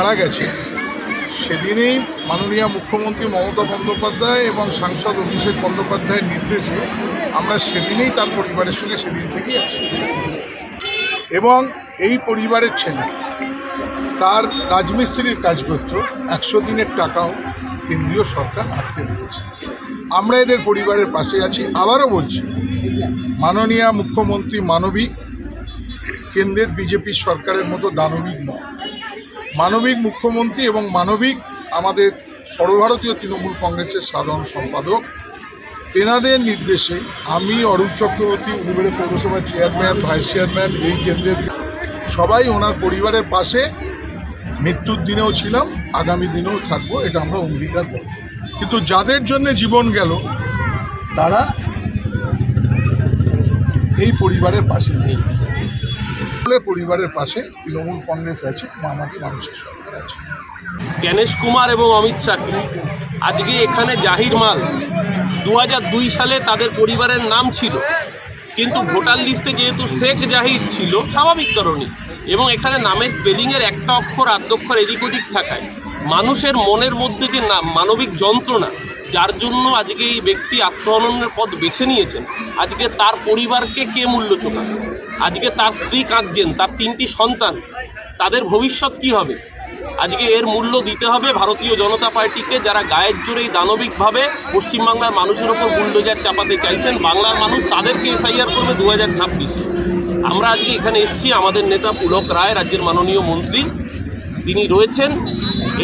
মারা গেছে। সেদিনেই মাননীয় মুখ্যমন্ত্রী মমতা বন্দ্যোপাধ্যায় এবং সাংসদ অভিষেক বন্দ্যোপাধ্যায়ের নির্দেশে আমরা সেদিনেই তার পরিবারের সঙ্গে সেদিন থেকেই আছি। এবং এই পরিবারের ছেলে, তার রাজমিস্ত্রির কাজ করত, একশো দিনের টাকাও কেন্দ্রীয় সরকার আটকে রেখেছে। আমরা এদের পরিবারের পাশে আছি। আবারও বলছি, মাননীয় মুখ্যমন্ত্রী মানবিক, কেন্দ্রের বিজেপি সরকারের মতো দানবিক নয়। মানবিক মুখ্যমন্ত্রী এবং মানবিক আমাদের সর্বভারতীয় তৃণমূল কংগ্রেসের সাধারণ সম্পাদক। তেনাদের নির্দেশে আমি অরূপ চক্রবর্তী, উলুবেড়ে পৌরসভার চেয়ারম্যান, ভাইস চেয়ারম্যান, এই কেন্দ্রের সবাই ওনার পরিবারের পাশে। মৃত্যুর দিনেও ছিলাম, আগামী দিনেও থাকব, এটা আমরা অঙ্গীকার করব। কিন্তু যাদের জন্য জীবন গেল, তারা এই পরিবারের পাশে নেই। ফলে পরিবারের পাশে তৃণমূল কংগ্রেস আছে, মামাটি মানুষের সরকার আছে। জ্ঞানেশ কুমার এবং অমিত শাহ আজকে এখানে জাহির মাল। দু সালে তাদের পরিবারের নাম ছিল, কিন্তু ভোটার লিস্টে যেহেতু শেখ জাহির ছিল, স্বাভাবিক কারণে এবং এখানে নামের স্পেলিংয়ের একটা অক্ষর আদ্যক্ষর এদিক ওদিক থাকায়। মানুষের মনের মধ্যে যে মানবিক যন্ত্রণা, যার জন্য আজকে এই ব্যক্তি আত্মহননের পথ বেছে নিয়েছেন, আজকে তার পরিবারকে কে মূল্য চোখাবে? আজকে তার স্ত্রী কাঁদছেন, তার তিনটি সন্তান, তাদের ভবিষ্যৎ কি হবে? আজকে এর মূল্য দিতে হবে ভারতীয় জনতা পার্টিকে যারা গায়ের জোরেই দানবিকভাবে পশ্চিমবাংলার মানুষের ওপর বুলডোজার চাপাতে চাইছেন, বাংলার মানুষ তাদেরকে এসআইআর করবে দু হাজার ছাব্বিশে। আমরা আজকে এখানে এসেছি, আমাদের নেতা পুলক রায়, রাজ্যের মাননীয় মন্ত্রী, তিনি রয়েছেন।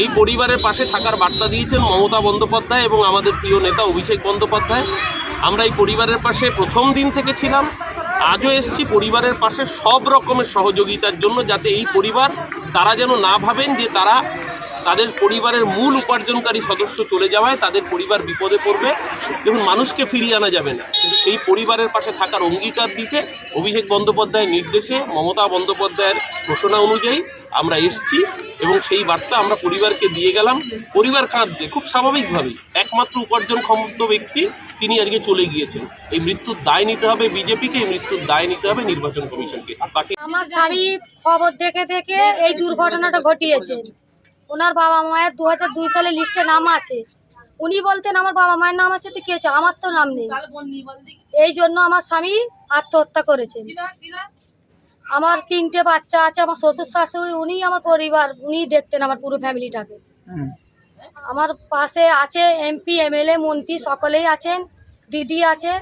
এই পরিবারের পাশে থাকার বার্তা দিয়েছেন মমতা বন্দ্যোপাধ্যায় এবং আমাদের প্রিয় নেতা অভিষেক বন্দ্যোপাধ্যায়। আমরা এই পরিবারের পাশে প্রথম দিন থেকে ছিলাম আজও এসছি পরিবারের পাশে সব রকমের সহযোগিতার জন্য যাতে এই পরিবার, তারা যেন না ভাবেন যে তারা তাদের পরিবারের মূল উপার্জনকারী সদস্য চলে যাওয়ায় তাদের পরিবার বিপদে পড়বে। দেখুন, মানুষকে ফিরিয়ে আনা যাবে না। কিন্তু সেই পরিবারের পাশে থাকার অঙ্গীকার দিতে অভিষেক বন্দ্যোপাধ্যায়ের নির্দেশে মমতা বন্দ্যোপাধ্যায়ের ঘোষণা অনুযায়ী আমরা এসছি। এবং সেই বার্তা আমরা পরিবারকে দিয়ে গেলাম। পরিবার কাঁদছে, খুব স্বাভাবিকভাবেই। একমাত্র উপার্জন ক্ষমত ব্যক্তি তিনি আজকে চলে গিয়েছেন। এই মৃত্যুর দায় নিতে হবে বিজেপিকে, এই মৃত্যুর দায় নিতে হবে নির্বাচন কমিশনকে। বাকি আমার স্বামী খবর দেখে দেখে এই দুর্ঘটনাটা ঘটিয়েছে। ওনার বাবা মায়ের দু দুই সালে লিস্টে নাম আছে। উনি বলতেন, আমার বাবা মায়ের নাম আছে, তো কে আছে আমার তো নাম নেই। এই জন্য আমার স্বামী আত্মহত্যা করেছে। আমার তিনটে বাচ্চা আছে আমার শ্বশুর শাশুড়ি উনি আমার পরিবার উনি দেখতেন আমার পুরো ফ্যামিলিটাকে আমার পাশে আছে এমপি এমএলএ মন্ত্রী সকলেই আছেন দিদি আছে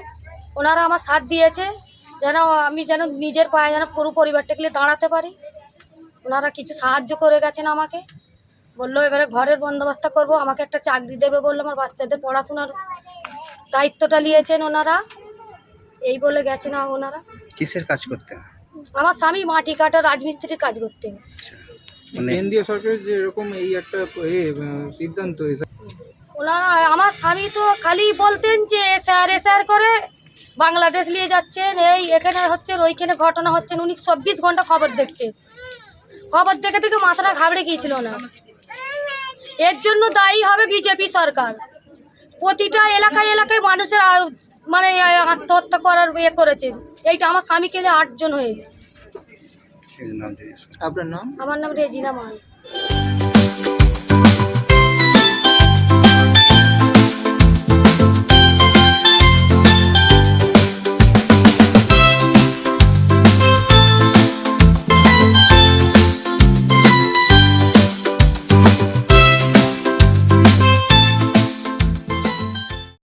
ওনারা আমার সাথ দিয়েছে যেন আমি যেন নিজের পায়ে যেন পুরো পরিবারটাকে নিয়ে দাঁড়াতে পারি। ওনারা কিছু সাহায্য করে গেছেন আমাকে। বলল এবারে ঘরের বন্দোবস্ত করব আমাকে একটা চাকরি দেবে বলল আমার বাচ্চাদের পড়াশোনার দায়িত্বটা নিয়েছেন ওনারা। এই বলে গেছেন ওনারা। কিসের কাজ করতেন? আমার স্বামী মাটি কাটা রাজমিস্ত্রির কাজ করতেন। মানে কেন্দ্রীয় সরকারের যে এরকম এই একটা সিদ্ধান্ত ওনারা আমার স্বামী তো খালি বলতেন যে স্যার স্যার করে বাংলাদেশ নিয়ে যাচ্ছেন এই এখানে হচ্ছেন ওইখানে ঘটনা হচ্ছেন। উনি চব্বিশ ঘণ্টা খবর দেখতেন। খবর দেখে দেখে মাথাটা ঘাবড়ে গিয়েছিল না এর জন্য দায়ী হবে বিজেপি সরকার। প্রতিটা এলাকায় এলাকায় মানুষের মানে আত্মহত্যা করার ইয়ে করেছে। এইটা আমার স্বামীকে আটজন হয়েছে। আপনার নাম? আমার নাম রেজিনা মাল।